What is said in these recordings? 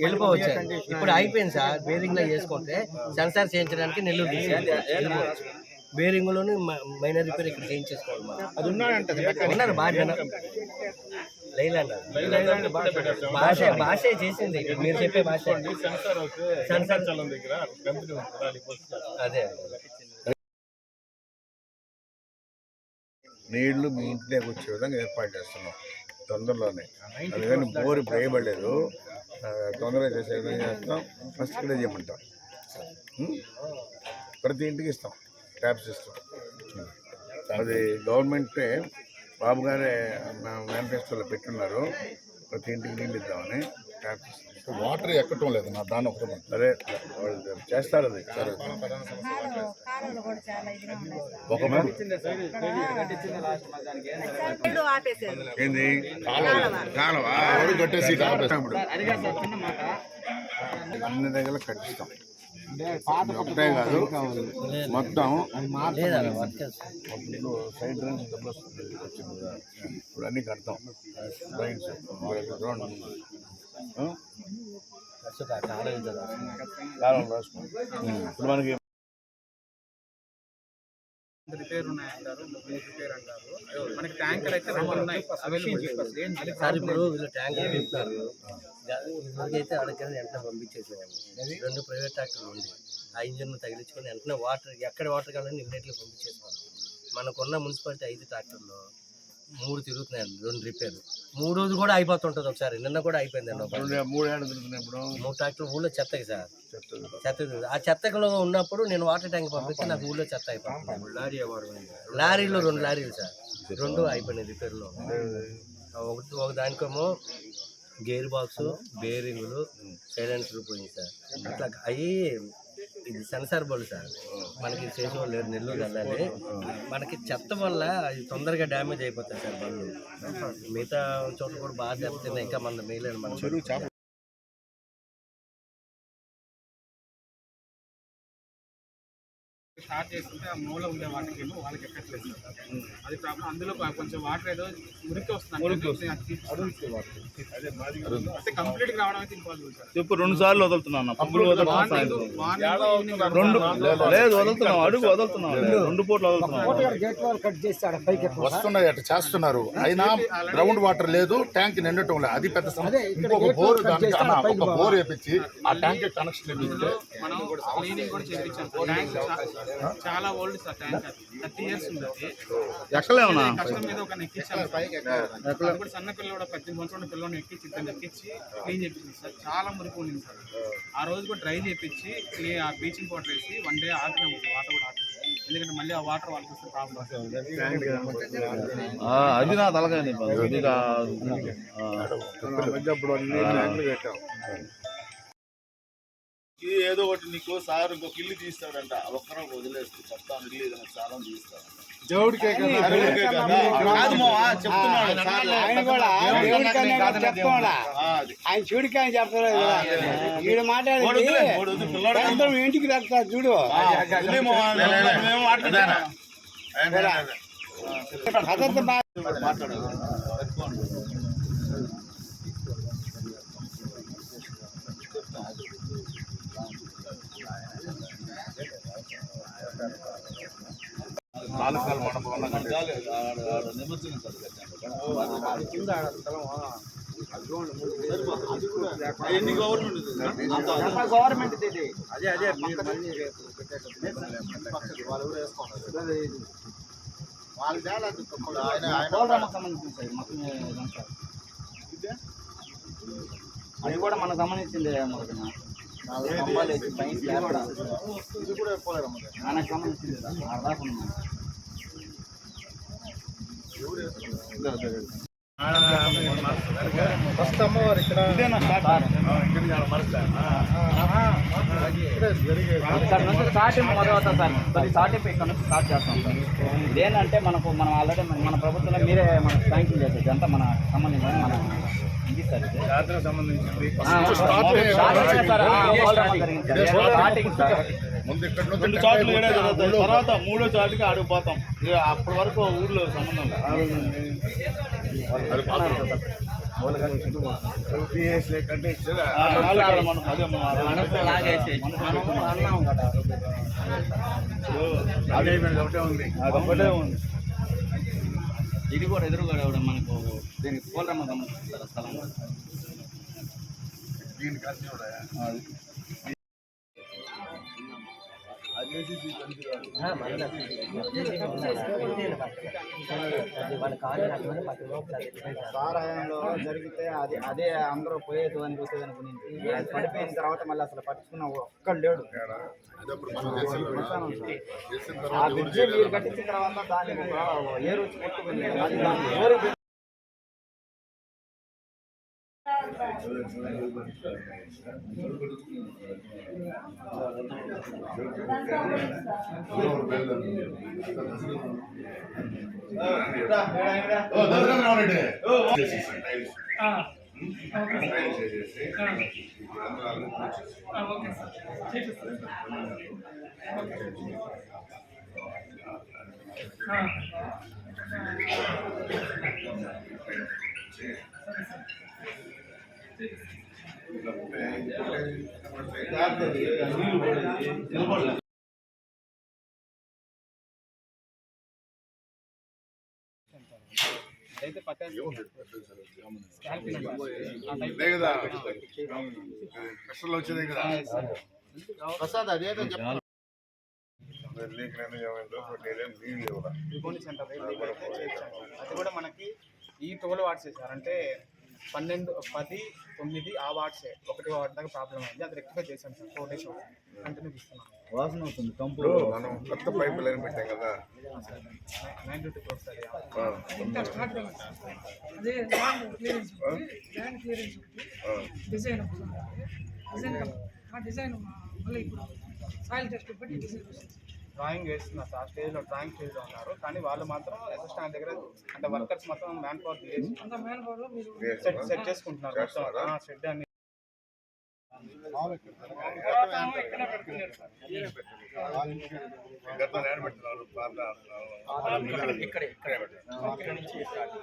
వెళ్ళిపోవచ్చు. ఇప్పుడు అయిపోయింది సార్. బేరింగ్లో చేసుకుంటే సెన్సార్ చేయించడానికి నెల్లూరు తీసుకెళ్ళిపోవచ్చు బేరింగ్లోని మైనర్ రిపేర్ ఇక్కడ చేయించేసుకోవాలి. అది ఉన్నాడంట ఉన్నారు బాగా లైలాండ్ భాష భాష చేసింది. మీరు చెప్పే భాష. సెన్సార్ అదే నీళ్ళు మీ ఇంట్లోకి వచ్చే విధంగా ఏర్పాటు చేస్తున్నాం తొందరలోనే. అందుకని బోర్ ఇప్పుడు వేయబడలేదు. ఆ, తొందరగా చేసే విధంగా చేస్తాం. ఫస్ట్ ఇక్కడే చేయమంటాం? ప్రతి ఇంటికి ఇస్తాం. ట్యాప్స్ ఇస్తాం అది గవర్నమెంటే బాబు గారే మేనిఫెస్టోలో పెట్టున్నారు. ప్రతి ఇంటికి నీళ్ళు ఇద్దామని ట్యాప్స్ ఇస్తాం వాటర్ ఎక్కటం లేదు నా దాని ఒకటి సరే వాళ్ళు చేస్తారు అది. సరే. ఒక ఏంది? కాలువ. కట్టేసి అన్ని దగ్గర కట్టిస్తాం. ఒకటే కాదు. మొత్తం సైడ్ డ్రైన్స్ డబ్బులు వస్తుంది వచ్చింది కదా. ఇప్పుడు అన్ని కడతాం. డ్రైన్స్ గ్రౌండ్ కాలం రాసుకుంటాం ఇప్పుడు మనకి రిపేర్ ఉన్నాయంటారు మూడు రిపేర్ అంటారు. మనకి ట్యాంకర్ అయితే రెండు ఉన్నాయి. అవైలబుల్ సార్ ఇప్పుడు వీళ్ళు ట్యాంకర్ పెడతారు ఇదివరకైతే అడగని వెంటనే పంపించేసేవాళ్ళు రెండు ప్రైవేట్ ట్రాక్టర్లు ఉంది ఆ ఇంజిన్ తగిలించుకొని వెంటనే వాటర్ ఎక్కడ వాటర్ కావాలని ఇమ్మీడియట్గా పంపించేసేవాళ్ళు మనకున్న మున్సిపాలిటీ ఐదు ట్రాక్టర్లు మూడు తిరుగుతున్నాయండి రెండు రిపేర్. మూడు రోజు కూడా అయిపోతుంటుంది ఒకసారి. నిన్న కూడా అయిపోయిందండి రెండు మూడు ట్రాక్టర్లు ఊళ్ళో చెత్తకి సార్. చెత్త. ఆ చెత్తలో ఉన్నప్పుడు నేను వాటర్ ట్యాంక్ పంపిస్తే నాకు ఊళ్ళో చెత్త అయిపోతుంది. లారీ లారీలో రెండు లారీలు సార్. రెండు అయిపోయినాయి రిపేర్లో. ఒక దానికేమో గేర్ బాక్స్ బేరింగులు సైలెన్సర్ పోయింది సార్. అట్లా అవి ఇది సెన్సార్ బోర్డు సార్. మనకి చేసే వాళ్ళు లేరు నెల్లూరు వెళ్ళాలి. మనకి చెత్త వల్ల అది తొందరగా డ్యామేజ్ అయిపోతాయి సార్ బళ్ళు మిగతా చోట్ల కూడా బాగా దెబ్బతిన్నాయి ఇంకా మన మేలేను మన స్టార్ట్ చేసుకుంటే ఆ మూల ఉండే వాటికి ఏమో వాళ్ళకి ఎక్కట్లేదు అది ప్రాబ్లం. అందులో కొంచెం వాటర్ ఏదో మురికి వస్తుంది అంటే కంప్లీట్గా రావడం అయితే ఇంపాసిబుల్ చెప్పు రెండు సార్లు వదులుతున్నాను పంపులు రెండు లేదు వదులుతున్నాం అడుగు వదులుతున్నాం రెండు. పూట్లు వదులుతున్నాం వస్తున్నాయి అట్లా చేస్తున్నారు. అయినా గ్రౌండ్ వాటర్ లేదు ట్యాంక్ నిండటం లేదు. అది పెద్ద సమస్య. ఇంకొక బోర్ ఒక బోర్ వేపించి ఆ ట్యాంక్ కనెక్షన్ మనం కూడా చేయించాం చాలా old sir tank thirty years ఉంది అది ఎక్కలేమన్నా కష్టం మీద ఒక ఎక్కించాం అది కూడా సన్న పిల్లలు పద్దెనిమిది సంవత్సరాల పిల్లలు ఎక్కించి ఇద్దరు ఎక్కించి క్లీన్ చేయించింది సార్. చాలా మురికి ఉండింది సార్. ఆ రోజు కూడా డ్రై చేయించి క్లీన్ ఆ బ్లీచింగ్ పౌడర్ వేసి వన్ డే ఆపినాము వాటర్ కూడా ఆపినాము. ఎందుకంటే మళ్ళీ ఆ వాటర్ వాళ్ళకి వస్తే ప్రాబ్లం ఆ, అది నా తలకాయ. ఇది ఏదో ఒకటి నీకు సార్ ఇంకొక ఇల్లు తీస్తాడంట. ఒక్కరో వదిలేస్తూ చెప్తాను ఇల్లు ఏదైనా చాలా తీస్తాడంట. దేవుడికే. ఆయన చూడికి ఆయన కదా. వీడు ఇంటికి వెళ్తారు చూడు. ఆ, వదిలే మావా, మేము మాట్లాడుతున్నాం. పద్ధతి బాగా నాలుగు మండపం ఆడ- ఆడ నిమజ్జనం సార్ ఎన్ని గవర్నమెంట్ గవర్నమెంట్ ఇది పోలరామకు సంబంధించింది సార్ మొత్తం ఇదంతా. అది కూడా మనకు సంబంధించింది మనకి నాలుగు స్తంభాలు వేసి పైన స్లాబ్ వేసేసారు. మనకు సంబంధించింది సార్. ఫస్ట్ అమ్మవారు ఇక్కడ. నుంచి స్టార్టింగ్ సార్ ప్రతి స్టార్టింగ్ ఇక్కడ నుంచి స్టార్ట్ చేస్తాం సార్. ఇదేంటంటే మనకు మనం ఆల్రెడీ మన ప్రభుత్వంలో మీరే మనకు శాంక్షన్ చేసేది ఇదంతా మన సంబంధించిన మన రెండు తర్వాత మూడో చాటుకి ఆడికి పోతాం ఇక అప్పటి వరకు ఊర్లో సంబంధం అది మాత్రం. ఇది కూడా ఎదురుగా కూడా మనకు దీనికి పోలరమ్మ గమనిస్తారు స్థలం. దీనికి సారాయంలో జరిగితే అది అదే అందరూ పోయేది అని చూసేది అనుకుని అది పడిపోయిన తర్వాత మళ్ళీ అసలు పట్టుకున్న ఒక్కడు లేడు. ఆ తర్వాత బ్రిడ్జి మీరు కట్టించిన తర్వాత దాన్ని ఏ ఏరు పట్టుకుని కొట్టుకుంది అది దాన్ని అయితే పక్క ఇదే కదా వచ్చేదే కదా ప్రసాద్ అదేదో చెప్పాలి సెంటర్ అది కూడా మనకి ఈ తోలు వార్డ్స్ అంటే పన్నెండు పది తొమ్మిది ఆ వార్డ్సే ఒకటి వార్డ్ దాకా ప్రాబ్లం అయింది. అది రెక్టిఫై చేశాం సార్. ఫోర్ డేస్ కంటిన్యూ ఇస్తున్నాం వాసన అవుతుంది కంపు. ఇప్పుడు మనం కొత్త పైపు లైన్ పెట్టాం కదా. నైన్ టు అది. ఆ, అదే land clearance land clearance. Design. Design design మళ్ళీ ఇప్పుడు సాయిల్ టెస్ట్ బట్టి డిజైన్ వస్తుంది. డ్రాయింగ్ వేస్తున్నారు సార్. స్టేజ్లో డ్రాయింగ్ స్టేజ్లో ఉన్నారు. కానీ వాళ్ళు మాత్రం అసిస్టెంట్ దగ్గర అంటే వర్కర్స్ మొత్తం మ్యాన్ పవర్ తీసేసి అంత మ్యాన్ పవర్ మీరు సెట్ సెట్ చేసుకుంటున్నారు మొత్తం? సెట్ అన్ని. ఇక్కడ నుంచి స్టార్ట్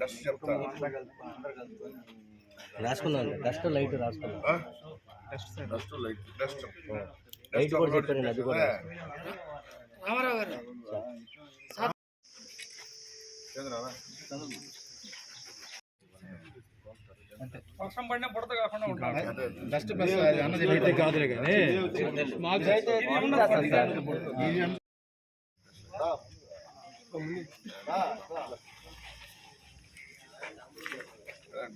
డస్ట్ చెప్తాను రాసుకున్నాం డస్ట్ లైట్ రాసుకున్నాం ఆ? Dust light dust. లైట్ కూడా చెప్పాను అది కూడా రామారావు గారు. చంద్రనా వర్షం పడినా బుడత కాకుండా ఉంటాడు. డస్ట్ ప్లస్ అన్నది కాదులే కానీ.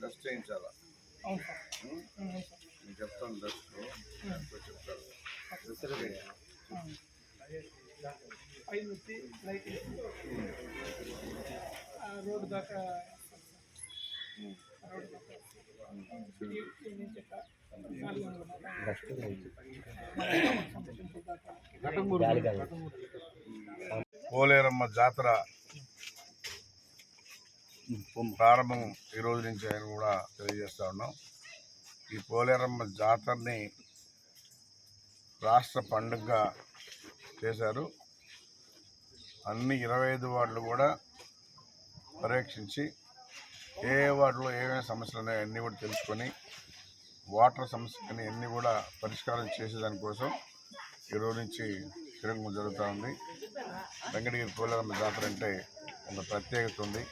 డస్ట్ చేయించాలా నేను చెప్తాను డస్ట్ చెప్తాను రోడ్డు దాకా రోడ్డు పోలేరమ్మ జాతర ప్రారంభం ఈ రోజు నుంచి ఆయన కూడా తెలియజేస్తా ఉన్నాం. ఈ పోలేరమ్మ జాతరని రాష్ట్ర పండుగగా చేశారు. అన్ని ఇరవై ఐదు వార్డులు కూడా పర్యవేక్షించి ఏ వార్డులో ఏమేమి సమస్యలు ఉన్నాయో అన్నీ కూడా తెలుసుకొని వాటర్ సమస్యని అన్నీ కూడా పరిష్కారం చేసేదానికోసం ఈ రోజు నుంచి తిరుగుము జరుగుతూ ఉంది. వెంకటగిరి పోలేరమ్మ జాతర అంటే ఒక ప్రత్యేకత ఉంది.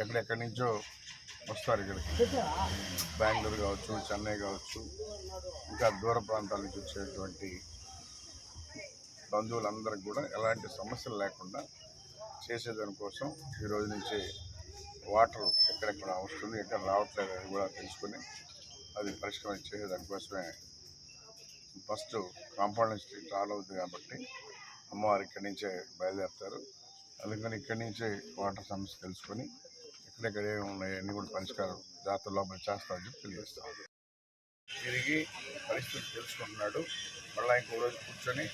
ఎక్కడెక్కడి నుంచో వస్తారు ఇక్కడికి. బెంగళూరు కావచ్చు చెన్నై కావచ్చు ఇంకా దూర ప్రాంతాల నుంచి వచ్చేటువంటి బంధువులందరికీ కూడా ఎలాంటి సమస్యలు లేకుండా చేసేదానికోసం ఈ రోజు నుంచి వాటర్ ఎక్కడెక్కడ వస్తుంది ఎక్కడ రావట్లేదు అని కూడా తెలుసుకొని అది పరిష్కారం చేసేదానికోసమే ఫస్ట్ కాంపౌండ్ నుంచి స్టార్ట్ అవుతుంది కాబట్టి అమ్మవారు ఇక్కడి నుంచే బయలుదేరుతారు. అందుకని ఇక్కడి నుంచే వాటర్ సమస్య తెలుసుకొని ఎక్కడెక్కడ ఏమి ఉన్నాయి అన్నీ కూడా పరిష్కారం జాతర లోపల చేస్తామని చెప్పి తెలియజేస్తాం తిరిగి పరిస్థితి తెలుసుకుంటున్నాడు. మళ్ళీ ఇంకో రోజు కూర్చొని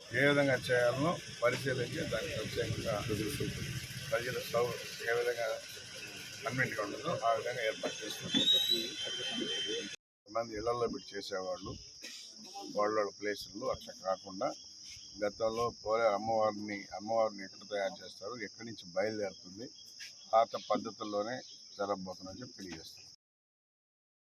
ఏ విధంగా చేయాలనో పరిశీలించి దానికి ప్రత్యేకంగా ప్రజల సౌ ఏ విధంగా కన్వెంట్గా ఉండదో ఆ విధంగా ఏర్పాటు చేసుకుంటాం మంది ఇళ్ళలో పెట్టి చేసేవాళ్ళు వాళ్ళ వాళ్ళ ప్లేసుల్లో అట్లా కాకుండా గతంలో పోలే అమ్మవారిని అమ్మవారిని ఎక్కడ తయారు చేస్తారు ఎక్కడి నుంచి బయలుదేరుతుంది పాత పద్ధతుల్లోనే జరగబోతుందని చెప్పి తెలియజేస్తాం.